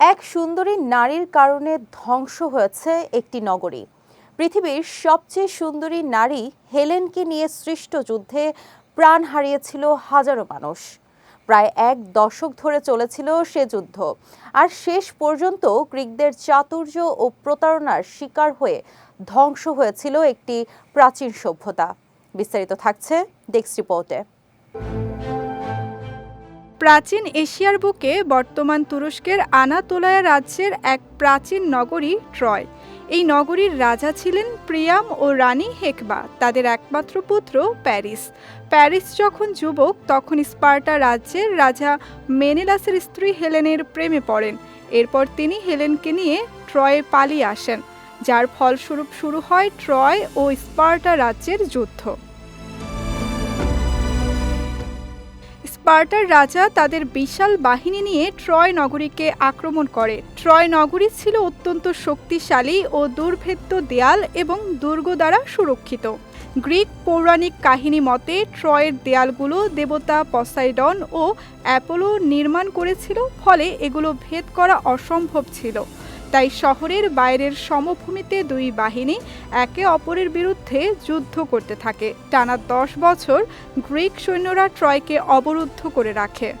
এক সুন্দরী নারীর কারণে ধ্বংস হয়েছে একটি নগরী। পৃথিবীর সবচেয়ে সুন্দরী নারী হেলেনকে নিয়ে সৃষ্ট যুদ্ধে প্রাণ হারিয়েছিল হাজারো মানুষ। প্রায় এক দশক ধরে চলেছিল সে যুদ্ধ। আর শেষ পর্যন্ত গ্রিকদের চাতুর্য ও প্রতারণার শিকার হয়ে ধ্বংস হয়েছিল একটি প্রাচীন সভ্যতা। বিস্তারিত থাকছে ডেস্ক রিপোর্টে। প্রাচীন এশিয়ার বুকে বর্তমান তুরস্কের আনাতোলায়া রাজ্যের এক প্রাচীন নগরী ট্রয়। এই নগরীর রাজা ছিলেন প্রিয়াম ও রানী হেকবা, তাদের একমাত্র পুত্র প্যারিস। প্যারিস যখন যুবক, তখন স্পার্টা রাজ্যের রাজা মেনেলাসের স্ত্রী হেলেনের প্রেমে পড়েন। এরপর তিনি হেলেনকে নিয়ে ট্রয়ে পালিয়ে আসেন, যার ফলস্বরূপ শুরু হয় ট্রয় ও স্পার্টা রাজ্যের যুদ্ধ। স্পার্টার রাজা তাদের বিশাল বাহিনী নিয়ে ট্রয় নগরীকে আক্রমণ করে। ট্রয় নগরী ছিল অত্যন্ত শক্তিশালী ও দুর্ভেদ্য দেয়াল এবং দুর্গ দ্বারা সুরক্ষিত। গ্রিক পৌরাণিক কাহিনী মতে, ট্রয়ের দেয়ালগুলো দেবতা পসাইডন ও অ্যাপোলো নির্মাণ করেছিল, ফলে এগুলো ভেদ করা অসম্ভব ছিল। তাই শহরের বাইরের সমভূমিতে দুই বাহিনী একে অপরের বিরুদ্ধে যুদ্ধ করতে থাকে। টানা দশ বছর গ্রিক সৈন্যরা ট্রয়কে অবরুদ্ধ করে রাখে।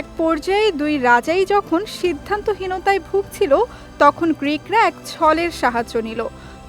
এক পর্যায়ে দুই রাজাই যখন সিদ্ধান্তহীনতায় ভুগছিল, তখন গ্রিকরা এক ছলের সাহায্য নিল।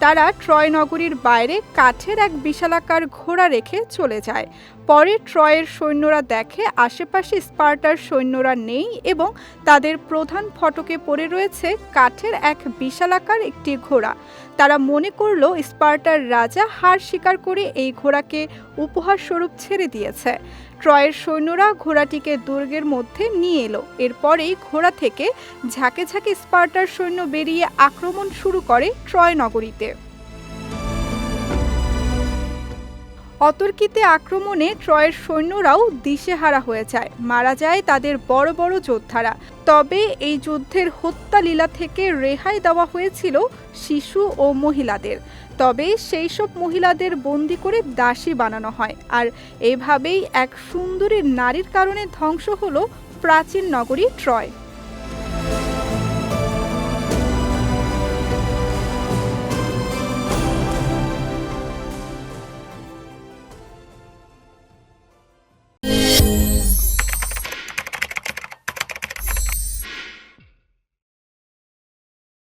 তারা ট্রয় নগরীর বাইরে কাঠের এক বিশালাকার ঘোড়া রেখে চলে যায়। পরে ট্রয়ের সৈন্যরা দেখে আশেপাশে স্পার্টার সৈন্যরা নেই এবং তাদের প্রধান ফটকে পড়ে রয়েছে কাঠের এক বিশালাকার একটি ঘোড়া। তারা মনে করল স্পার্টার রাজা হার স্বীকার করে এই ঘোড়াকে উপহার স্বরূপ ছেড়ে দিয়েছে। ট্রয়ের সৈন্যরা ঘোড়াটিকে দুর্গের মধ্যে নিয়ে এলো। এরপরেই ঘোড়া থেকে ঝাঁকে ঝাঁকে স্পার্টার সৈন্য বেরিয়ে আক্রমণ শুরু করে ট্রয় নগরীতে অতর্কিতে আক্রমণে ট্রয়ের সৈন্যরাও দিশেহারা হয়ে যায়। মারা যায় তাদের বড় বড় যোদ্ধারা। তবে এই যুদ্ধের হত্যা লীলা থেকে রেহাই দেওয়া হয়েছিল শিশু ও মহিলাদের। তবে সেই সব মহিলাদের বন্দি করে দাসী বানানো হয়। আর এভাবেই এক সুন্দরী নারীর কারণে ধ্বংস হলো প্রাচীন নগরী ট্রয়।